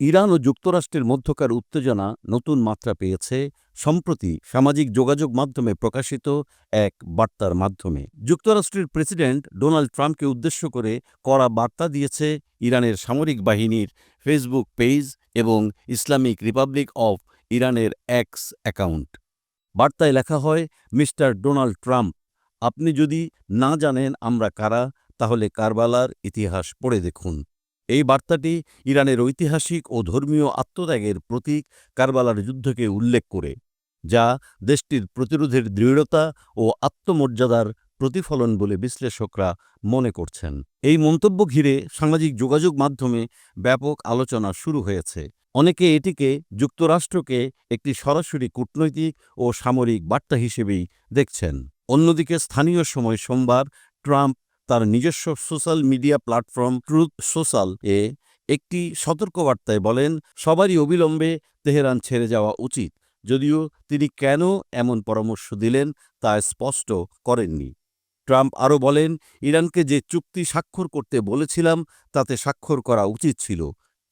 Iran ও যুক্তরাষ্ট্রের মধ্যকার উত্তেজনা নতুন মাত্রা পেয়েছে সম্প্রতি সামাজিক যোগাযোগ মাধ্যমে প্রকাশিত এক বার্তার মাধ্যমে। যুক্তরাষ্ট্রের প্রেসিডেন্ট ডোনাল্ড ট্রাম্পকে উদ্দেশ্য করে কড়া বার্তা দিয়েছে ইরানের সামরিক বাহিনীর ফেসবুক পেজ এবং ইসলামিক রিপাবলিক অফ ইরানের এক্স অ্যাকাউন্ট। বার্তায় লেখা হয়, মিস্টার ডোনাল্ড ট্রাম্প, আপনি যদি না জানেন আমরা কারা, তাহলে কারবালার ইতিহাস পড়ে দেখুন। এই বার্তাটি ইরানের ঐতিহাসিক ও ধর্মীয় আত্মত্যাগের প্রতীক কারবালার যুদ্ধকে উল্লেখ করে, যা দেশটির প্রতিরোধের দৃঢ়তা ও আত্মমর্যাদার প্রতিফলন বলে বিশ্লেষকরা মনে করছেন। এই মন্তব্য ঘিরে সামাজিক যোগাযোগ মাধ্যমে ব্যাপক আলোচনা শুরু হয়েছে। অনেকে এটিকে যুক্তরাষ্ট্রকে একটি সরাসরি কূটনৈতিক ও সামরিক বার্তা হিসেবেই দেখছেন। অন্যদিকে স্থানীয় সময় সোমবার ট্রাম্প তার নিজস্ব social media platform Truth Social এ একটি সতর্কবার্তায় বলেন, সবারই অবিলম্বে তেহরান ছেড়ে যাওয়া উচিত। যদিও তিনি কেন এমন পরামর্শ দিলেন তা স্পষ্ট করেননি। ট্রাম্প আরও বলেন, ইরানকে যে চুক্তি স্বাক্ষর করতে বলেছিলাম, তাতে স্বাক্ষর করা উচিত ছিল।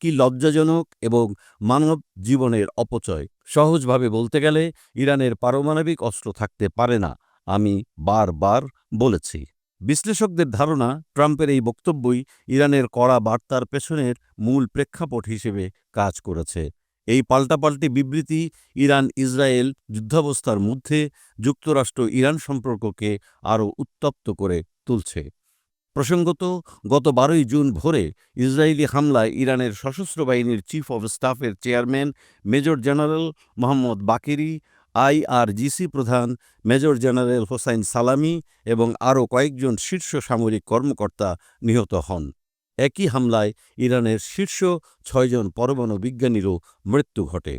কি লজ্জাজনক এবং মানব জীবনের অপচয়। সহজভাবে বলতে গেলে, ইরানের পারমাণবিক অস্ত্র থাকতে পারে না, আমি বারবার বলেছি। বিশ্লেষকদের ধারণা, ট্রাম্পের এই বক্তব্যই ইরানের কড়া বার্তার পেছনের মূল প্রেক্ষাপট হিসেবে কাজ করেছে। এই পাল্টাপাল্টি বিবৃতি ইরান ইসরায়েল যুদ্ধাবস্থার মধ্যে যুক্তরাষ্ট্র ইরান সম্পর্ককে আরও উত্তপ্ত করে তুলছে। প্রসঙ্গত, গত বারোই জুন ভোরে ইসরায়েলি হামলায় ইরানের সশস্ত্র বাহিনীর চিফ অব স্টাফের chairman major general Mohammad Bagheri IRGC প্রধান মেজর জেনারেল হোসাইন সালামি এবং আরও কয়েকজন শীর্ষ সামরিক কর্মকর্তা নিহত হন। একই হামলায় ইরানের শীর্ষ ছয়জন পরমাণু বিজ্ঞানীরও মৃত্যু ঘটে।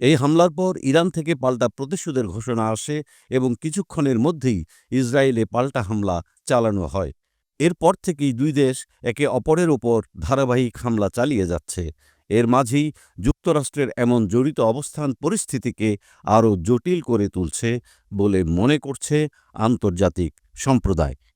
এই হামলার পর ইরান থেকে পাল্টা প্রতিশোধের ঘোষণা আসে এবং কিছুক্ষণের মধ্যেই ইসরায়েলে পাল্টা হামলা চালানো হয়। এরপর থেকেই দুই দেশ একে অপরের ওপর ধারাবাহিক হামলা চালিয়ে যাচ্ছে। এর মাঝেই যুক্তরাষ্ট্রের এমন জড়িত অবস্থান পরিস্থিতিকে আরও জটিল করে তুলছে বলে মনে করছে আন্তর্জাতিক সম্প্রদায়।